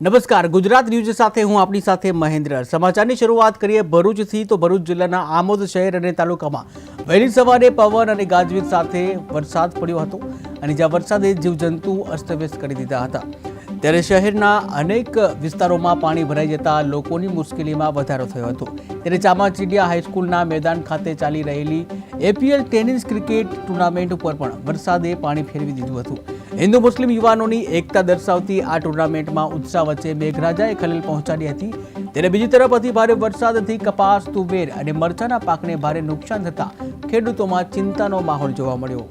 નમસ્કાર. ગુજરાત ન્યૂઝ સાથે હું આપણી સાથે મહેન્દ્ર. સમાચારની શરૂઆત કરીએ ભરૂચથી. તો ભરૂચ જિલ્લાના આમોદ શહેર અને તાલુકામાં વહેલી સવારે પવન અને ગાજવીજ સાથે વરસાદ પડ્યો હતો અને જ્યાં વરસાદે જીવજંતુ અસ્તવ્યસ્ત કરી દીધા હતા. ત્યારે શહેરના અનેક વિસ્તારોમાં પાણી ભરાઈ જતા લોકોની મુશ્કેલીમાં વધારો થયો હતો. ત્યારે ચામાચીડિયા હાઈસ્કૂલના મેદાન ખાતે ચાલી રહેલી એપીએલ ટેનિસ ક્રિકેટ ટુર્નામેન્ટ ઉપર પણ વરસાદે પાણી ફેરવી દીધું હતું. હિન્દુ મુસ્લિમ યુવાનોની એકતા દર્શાવતી આ ટુર્નામેન્ટમાં ઉત્સાહ વચ્ચે મેઘરાજાએ ખલેલ પહોંચાડી હતી ત્યારે બીજી તરફ અતિભારે વરસાદથી કપાસ, તુવેર અને મરચાના પાકને ભારે નુકસાન થતા ખેડૂતોમાં ચિંતાનો માહોલ જોવા મળ્યો.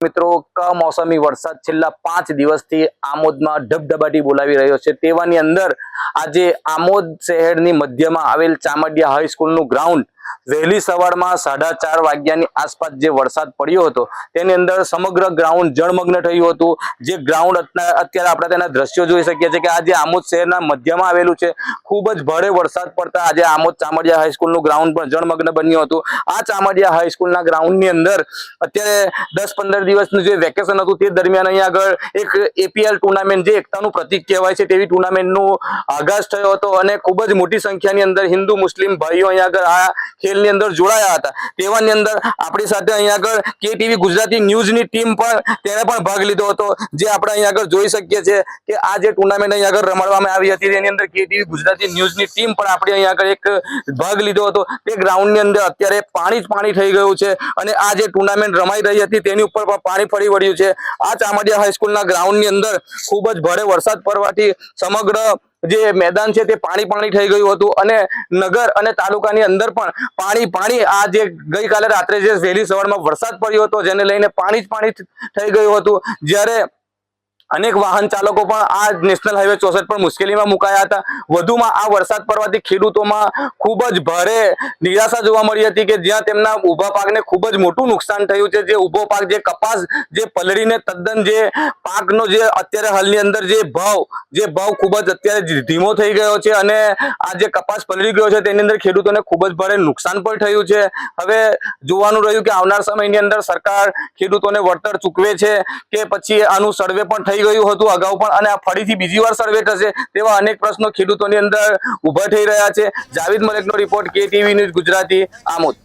મિત્રો, કમોસમી વરસાદ છેલ્લા પાંચ દિવસથી આમોદમાં ઢબઢબાટી બોલાવી રહ્યો છે તેવાની અંદર આજે આમોદ શહેરની મધ્યમાં આવેલ ચામડિયા હાઈસ્કૂલનું ગ્રાઉન્ડ વહેલી સવારમાં સાડા ચાર વાગ્યાની આસપાસ જે વરસાદ પડ્યો હતો, તેની અંદર સમગ્ર ગ્રાઉન્ડ જળમગ્ન થયું હતું. જે ગ્રાઉન્ડ અત્યારે આપણે તેના દ્રશ્યો જોઈ શકીએ છીએ કે આજે આમોદ શહેરના મધ્યમાં આવેલું છે. ખૂબ જ ભારે વરસાદ પડતા આજે આમોદ ચામડિયા હાઈસ્કૂલનું ગ્રાઉન્ડ પણ જળમગ્ન બન્યું હતું. આ ચામડિયા હાઈસ્કૂલના ગ્રાઉન્ડની અંદર અત્યારે દસ પંદર દિવસનું જે વેકેશન હતું તે દરમિયાન અહીંયા આગળ એક એપીએલ ટુર્નામેન્ટ જે એકતાનું પ્રતિક કહેવાય છે તેવી ટુર્નામેન્ટનું આગાજ થયો હતો અને ખૂબ જ મોટી સંખ્યાની અંદર હિન્દુ, મુસ્લિમ ભાઈઓ અહીંયા આગળ આ ખેલની અંદર જોડાયા હતા. તેવાની અંદર આપણી સાથે અહીંયા આગળ કે ટીવી ગુજરાતી ન્યૂઝની ટીમ પણ તેણે પણ ભાગ લીધો હતો. જે આપણે અહીંયા આગળ જોઈ શકીએ છીએ કે આ જે ટુર્નામેન્ટ અહીંયા આગળ રમાડવામાં આવી હતી, તેની અંદર કે ટીવી ગુજરાતી ન્યૂઝની ટીમ પણ આપણે અહીંયા આગળ એક ભાગ લીધો હતો. તે ગ્રાઉન્ડની અંદર અત્યારે પાણી જ પાણી થઈ ગયું છે અને આ જે ટુર્નામેન્ટ રમાઈ રહી હતી, તેની ઉપર પણ પાણી ફરી વળ્યું છે. આ ચામડિયા હાઈસ્કૂલના ગ્રાઉન્ડની અંદર ખૂબ જ ભારે વરસાદ પડવાથી સમગ્ર જે મેદાન છે તે પાણી પાણી થઈ ગયું હતું અને નગર અને તાલુકાની અંદર પણ પાણી પાણી આ જે ગઈકાલે રાત્રે જે વહેલી સવારમાં વરસાદ પડ્યો હતો જેને લઈને પાણી જ પાણી થઈ ગયું હતું. જ્યારે અનેક વાહન ચાલકો પણ આ નેશનલ હાઈવે ચોસઠ પર મુશ્કેલીમાં મુકાયા હતા. વધુમાં આ વરસાદ પડવાથી ખેડૂતોમાં ખૂબ જ ભારે નિરાશા જોવા મળી હતી કે જ્યાં તેમના ઊભા પાકને ખૂબ જ મોટું નુકસાન થયું છે. જે ઊભો પાક, જે કપાસ, જે પલળીને તદ્દન જે પાકનો જે અત્યારે હાલની અંદર જે ભાવ જે ભાવ ખૂબ જ અત્યારે ધીમો થઈ ગયો છે અને આ જે કપાસ પલળી ગયો છે તેની અંદર ખેડૂતોને ખૂબ જ ભારે નુકસાન પણ થયું છે. હવે જોવાનું રહ્યું કે આવનાર સમયની અંદર સરકાર ખેડૂતોને વળતર ચૂકવે છે કે પછી આનું સર્વે પણ થઈ ગયું હતું અગાઉ પણ અને આ ફરીથી બીજી વાર સર્વે થશે તેવા અનેક પ્રશ્નો ખેડૂતોની અંદર ઊભા થઈ રહ્યા છે. જાવેદ મલેકનો રિપોર્ટ કે ટીવી ન્યૂઝ ગુજરાતી આમોદ.